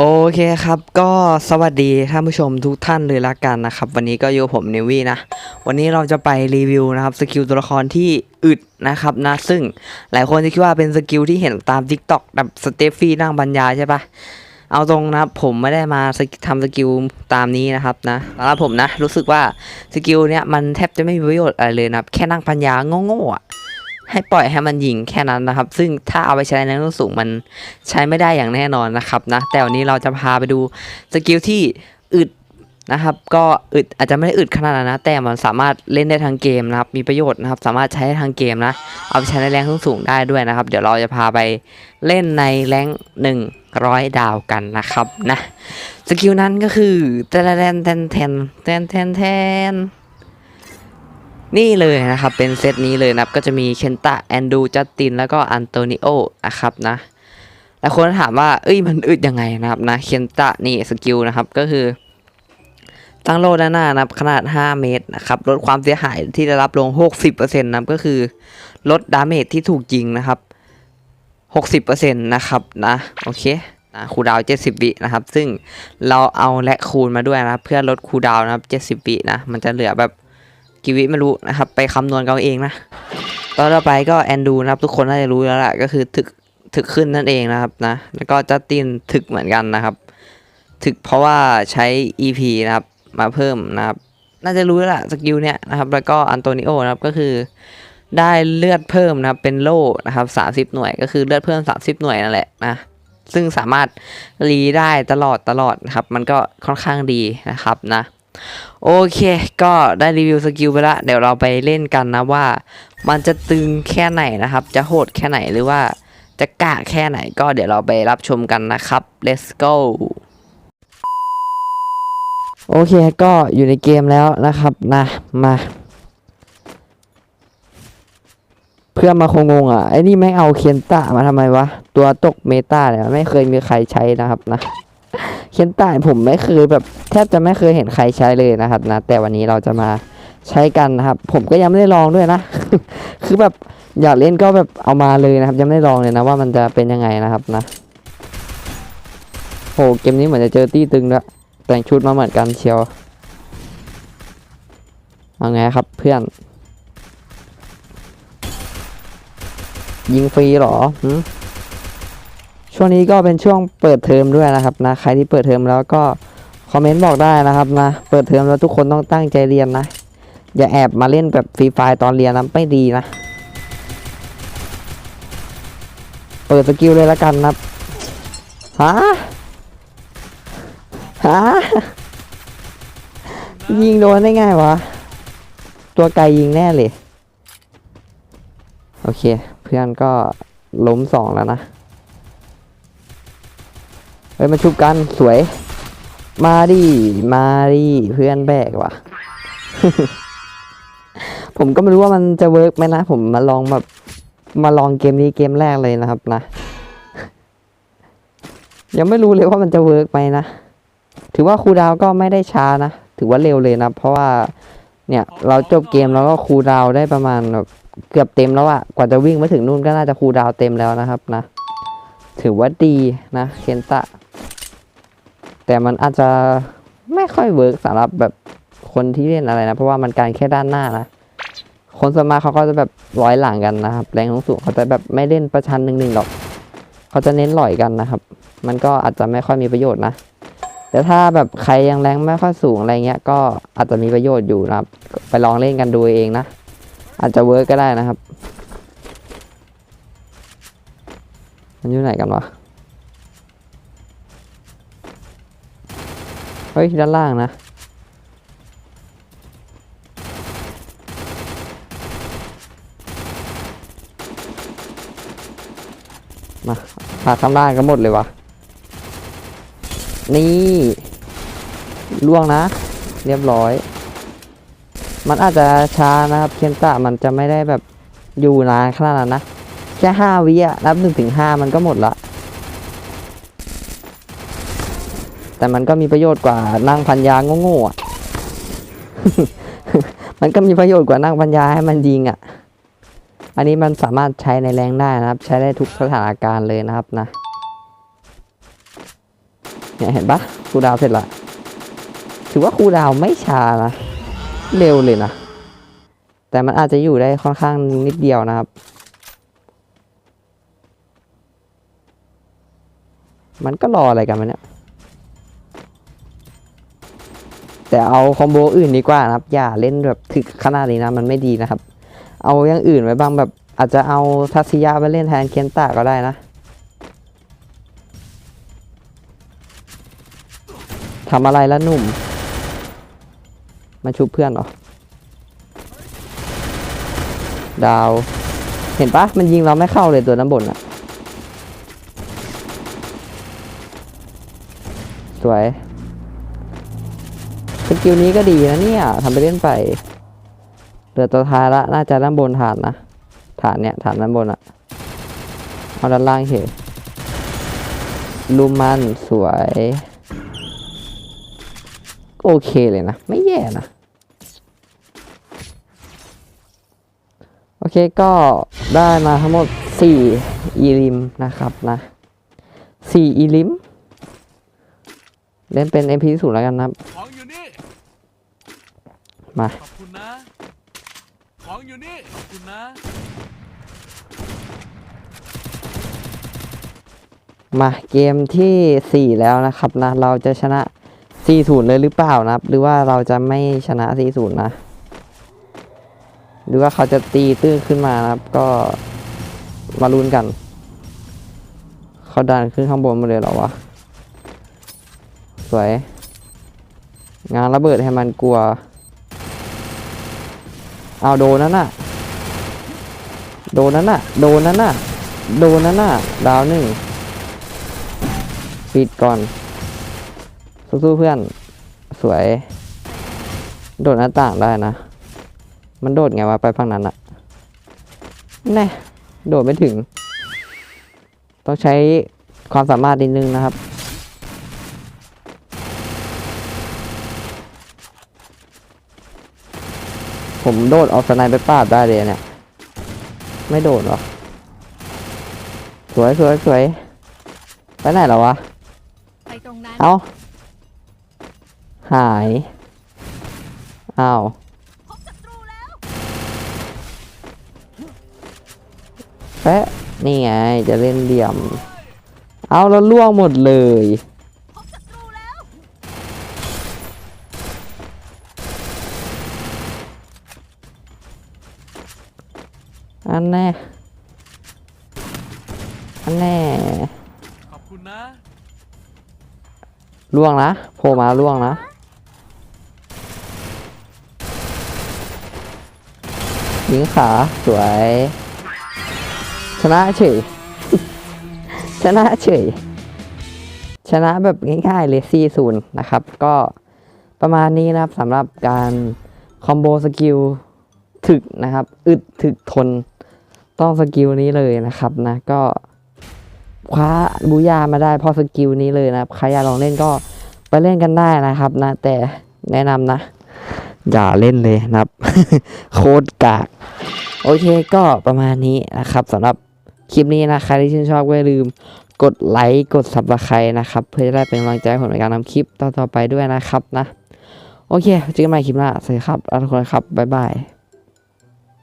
โอเคครับก็สวัสดีท่านผู้ชมทุกท่านเลยละกันนะครับ วันนี้ก็อยู่ผมเนวี่นะ วันนี้เราจะไปรีวิวนะครับสกิลตัวละครที่อึดนะครับนะซึ่งหลายคนจะคิดว่าเป็นสกิลที่เห็นตาม Tik t o อกแบบสเตฟฟี่นั่งบรรยายใช่ปะเอาตรงนะครับผมไม่ได้มาสกิทำสกิลตามนี้นะครับนะสำหรับผมนะรู้สึกว่าสกิลเนี้ยมันแทบจะไม่มีประโยชน์อะไรเลยนะแค่นั่งพันยาโง่ๆอะ ให้ปล่อยให้มันยิงแค่นั้นนะครับ ซึ่งถ้าเอาไปใช้ในรุ่นสูงมันใช้ไม่ได้อย่างแน่นอนนะครับนะแต่วันนี้เราจะพาไปดูสกิลที่อึดนะครับ ก็อึดอาจจะไม่ได้อึดขนาดนั้นนะ แต่มันสามารถเล่นได้ทั้งเกมนะครับ มีประโยชน์นะครับ สามารถใช้ได้ทั้งเกมนะ เอาไปใช้ในแรงสูงได้ด้วยนะครับ เดี๋ยวเราจะพาไปเล่นในแรงหนึ่งร้อยดาวกันนะครับนะสกิลนั้นก็คือแทนแทนแทนแทนแทนแทนแท นี่เลยนะครับ เป็นเซตนี้เลยนะครับ ก็จะมีเคนตะแอนดูจัสติน แล้วก็อันโตนิโอนะครับนะหลายคนถามว่า เอ้ยมันอึดยังไงนะครับนะเคนตะนี่สกิลนะครับก็คือ ตั้งโลด้านหน้านะครับขนาด 5 เมตรนะครับลดความเสียหายที่ได้รับลง 60%นะครับก็คือลดดาเมจที่ถูกยิงนะครับ60%นะครับนะโอเคนะคูดาว70 วินะครับ ซึ่งเราเอาและคูณมาด้วยนะครับ เพื่อลดคูดาวน์นะครับ70 วินะ มันจะเหลือแบบ กี่วิไม่รู้นะครับ ไปคำนวณกันเอาเองนะตอนต่อไปก็แอนดูนะครับ ทุกคนน่าจะรู้แล้วแหละก็คือถึกถึกขึ้นนั่นเองนะครับนะ แล้วก็จัสตินถึกเหมือนกันนะครับ ถึกเพราะว่าใช้ EP นะครับมาเพิ่มนะครับ น่าจะรู้แล้วล่ะสกิลเนี้ยนะครับ แล้วก็อันโตนิโอนะครับก็คือได้เลือดเพิ่มนะครับเป็นโล่นะครับ30 หน่วยก็คือเลือดเพิ่ม 30 หน่วยนั่นแหละนะซึ่งสามารถรีได้ตลอดตลอดนะครับ มันก็ค่อนข้างดีนะครับนะ โอเค ก็ได้รีวิวสกิลไปละ เดี๋ยวเราไปเล่นกันนะว่า มันจะตึงแค่ไหนนะครับ จะโหดแค่ไหนหรือว่าจะกะแค่ไหน ก็เดี๋ยวเราไปรับชมกันนะครับ let's go โอเคก็อยู่ในเกมแล้วนะครับนะมา เพื่อนมาคงงงอะไอ้นี่แม่งเอาเคนตะมาทำไมวะ ตัวตกเมตาเนี่ยไม่เคยมีใครใช้นะครับนะ เคนตะผมไม่เคยแบบแทบจะไม่เคยเห็นใครใช้เลยนะครับนะ แต่วันนี้เราจะมาใช้กันนะครับ ผมก็ยังไม่ได้ลองด้วยนะ คือแบบอยากเล่นก็แบบเอามาเลยนะครับ ยังไม่ได้ลองเลยนะว่ามันจะเป็นยังไงนะครับนะโหเกมนี้เหมือนจะเจอตี้ตึงแล้วแต่งชุดมาเหมือนกันเชียวเอาไงครับเพื่อน ยิงฟรีหรอ ช่วงนี้ก็เป็นช่วงเปิดเทอมด้วยนะครับนะใครที่เปิดเทอมแล้วก็คอมเมนต์บอกได้นะครับนะเปิดเทอมแล้วทุกคนต้องตั้งใจเรียนนะ อย่าแอบมาเล่นแบบฟรีไฟตอนเรียนนะไม่ดีนะ เปิดสกิลเลยละกันนะฮะฮะยิงโดนได้ไงวะ ตัวไกลยิงแน่เลย โอเค เพื่อนก็ล้มสองแล้วนะ เฮ้ยมาชุบกันสวย มาดิมาดิเพื่อนแบกว่ะ ผมก็ไม่รู้ว่ามันจะเวิร์กไหมนะ ผมมาลองแบบมาลองเกมนี้เกมแรกเลยนะครับนะ ยังไม่รู้เลยว่ามันจะเวิร์กไหมนะ ถือว่าครูดาวก็ไม่ได้ช้านะ ถือว่าเร็วเลยนะ เพราะว่าเนี่ย เราจบเกมแล้วก็ครูดาวได้ประมาณแบบเกือบเต็มแล้วอะกว่าจะวิ่งมาถึงนู่นก็น่าจะครูดาวเต็มแล้วนะครับนะ ถือว่าดีนะ เคนตะ แต่มันอาจจะไม่ค่อยเวิร์กสำหรับแบบคนที่เล่นอะไรนะ เพราะว่ามันการแค่ด้านหน้านะ คนสมาเขาก็จะแบบร้อยหลังกันนะครับ แรงสูงเขาจะแบบไม่เล่นประชันหนึ่งๆหรอก เขาจะเน้นหล่อยกันนะครับ มันก็อาจจะไม่ค่อยมีประโยชน์นะ แต่ถ้าแบบใครยังแรงไม่ค่อยสูงอะไรเงี้ย ก็อาจจะมีประโยชน์อยู่นะครับ ไปลองเล่นกันดูเองนะ อาจจะเวิร์กก็ได้นะครับ มันอยู่ไหนกันวะ เฮ้ย ด้านล่างนะมาพาข้างล่างกันหมดเลยวะนี่ล่วงนะ เรียบร้อย มันอาจจะช้านะครับ เคนตะมันจะไม่ได้แบบอยู่นานขนาดนั้นนะ แค่ห้าวิอะนับหนึ่งถึงห้ามันก็หมดละ แต่มันก็มีประโยชน์กว่านั่งพันยาโง่ๆอะมันก็มีประโยชน์กว่านั่งพันยาให้มันยิงอะอันนี้มันสามารถใช้ในแรงได้นะครับ ใช้ได้ทุกสถานการณ์เลยนะครับนะ เนี่ยเห็นปะครูดาวเสร็จละ ถือว่าครูดาวไม่ช้านะ เร็วเลยนะ แต่มันอาจจะอยู่ได้ค่อนข้างนิดเดียวนะครับมันก็รออะไรกันมันเนี่ย แต่เอาคอมโบอื่นดีกว่านะครับ อย่าเล่นแบบถึกขนาดนี้นะ มันไม่ดีนะครับ เอาอย่างอื่นไว้บ้างแบบอาจจะเอาทัศยาไปเล่นแทนเคนตาก็ได้นะทำอะไรล้วหนุ่ม มาชุบเพื่อนเหรอ ดาว เห็นปะมันยิงเราไม่เข้าเลยตัวน้ำบนอะสวย สกิลนี้ก็ดีนะเนี่ยทำไปเล่นไปเหลือตัวท้ายละน่าจะด้านบนฐานนะฐานเนี่ยฐานด้านบนอะเอาด้านล่างเฉยลูมันสวย โอเคเลยนะ ไม่แย่นะ โอเคก็ได้มาทั้งหมด 4 อีลิมนะครับนะ 4 อีลิม เล่นเป็น MP ศูนย์แล้วกันนะครับ มา ขอบคุณนะ ของอยู่นี่ ขอบคุณนะ มาเกมที่ 4 แล้วนะครับนะ เราจะชนะ4-0เลยหรือเปล่านะครับ หรือว่าเราจะไม่ชนะ4-0นะ หรือว่าเขาจะตีตื้นขึ้นมานะครับ ก็มาลุ้นกัน เขาดันขึ้นข้างบนมาเลยเหรอวะ สวย งานระเบิดให้มันกลัว เอาโดนนั่นน่ะ โดนนั่นน่ะ โดนนั่นน่ะ โดนนั่นน่ะ ดาวหนึ่งปิดก่อน สู้ๆเพื่อน สวย โดดหน้าต่างได้นะ มันโดดไงวะไปฝั่งนั้นอะแน่โดดไม่ถึง ต้องใช้ความสามารถนิดนึงนะครับ ผมโดดเอาสไนไปปาดได้เลยเนี่ย ไม่โดดหรอ สวยสวยสวยไปไหนแล้ววะ ไปตรงนั้น เอาหายอ้าวแปะนี่ไง จะเล่นเหลี่ยม เอาแล้วล่วงหมดเลย อันแน่ อันแน่ ขอบคุณนะ ล่วงนะโผล่มาล่วงนะ ยิงขาสวย ชนะเฉย ชนะเฉย ชนะแบบง่ายๆเลย4 0นะครับ ก็ประมาณนี้นะครับสำหรับการคอมโบสกิลถึกนะครับ อึดถึกทน ต้องสกิลนี้เลยนะครับนะ ก็คว้าบูยามาได้เพราะสกิลนี้เลยนะครับ ใครอยากลองเล่นก็ไปเล่นกันได้นะครับนะ แต่แนะนำนะ อย่าเล่นเลยนะครับ โคตรกาก โอเคก็ประมาณนี้นะครับสำหรับคลิปนี้นะใครที่ชื่นชอบก็อย่าลืมกดไลค์กด subscribe นะครับ เพื่อจะได้เป็นกำลังใจผมในการทำคลิปต่อๆไปด้วยนะครับนะ โอเคเจอกันใหม่คลิปหน้าสวัสดีครับทุกคนครับ บ๊ายบาย